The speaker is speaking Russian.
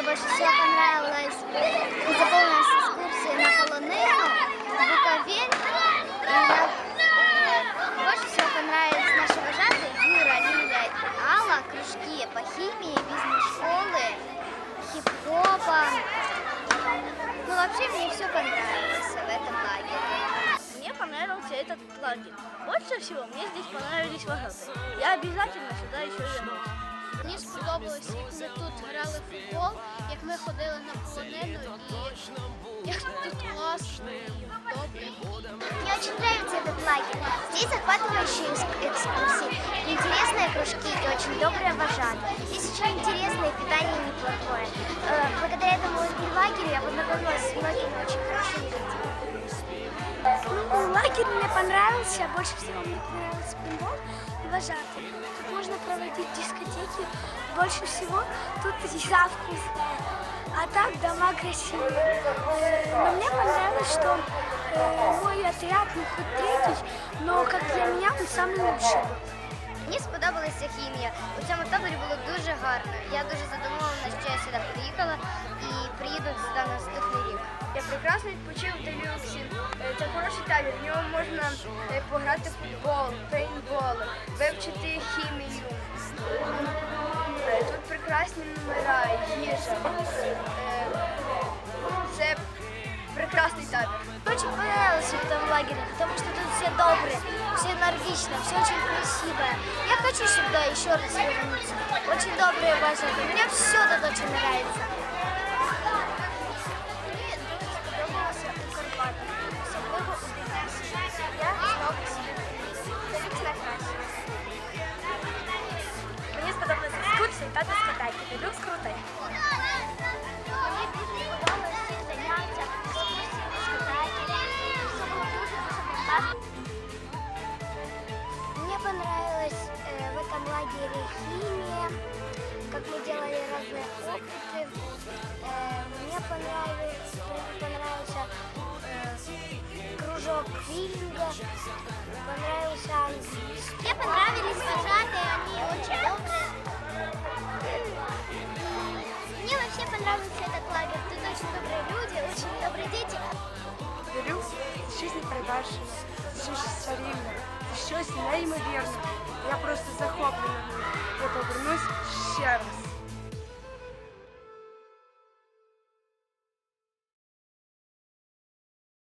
Мне больше всего понравилась заполнилась экскурсия на Полонею, на Буковель. Больше всего понравились наши вожатые Юра, Лилия и Алла, кружки по химии, бизнес-школы, хип-хопа. Ну, вообще, мне все понравилось в этом лагере Мне понравился этот лагерь. Больше всего мне здесь понравились вожатые. Я обязательно сюда еще вернусь Мені сподобалось, як ми тут грали в футбол, як ми ходили на полонину і як тут класно і добре. Мне очень нравится этот лагерь. Здесь захватывающие экс- экскурсии, интересные кружки и очень добрая вожатая. Здесь очень интересное питание неплохое. Э, Благодаря этому лагерю я познакомилась с многими очень хорошими людьми. Ну, лагерь мне понравился, больше всего мне понравился пейнтбол и вожатый. Тут можно проводить дискотеки, больше всего тут еда вкусная, а так дома красивые. Э, Но мне понравилось, что э, мой отряд, ну хоть третий, но как для меня он самый лучший. Мені сподобалася хімія. У цьому таборі було дуже гарно. Я дуже задоволена, що я сюди приїхала і приїду сюди наступний рік. Я прекрасно відпочив в Делюксі. Е, Це хороший табір. В ньому можна е, пограти в футбол, пейнтбол, вивчити хімію. Е, Тут прекрасні номера, їжа. Е, Це прекрасний табір. Очень понравилось в этом лагере, потому что тут все добрые, все энергично, все очень красивое. Я хочу сюда еще раз вернуться. Очень добрые вожатые. Мне все тут очень нравится. Мне понравилось э, в этом лагере химия, как мы делали разные опыты. Э, мне понравилось, понравился э, кружок квиллинга, понравился английский. Мне понравились вожатые, они очень добрые. Мне вообще понравился этот лагерь. Тут очень добрые люди, очень добрые дети. Делюкс це щось щось чарівне, це щось неймовірне. Я просто захоплена. Я повернусь ще раз.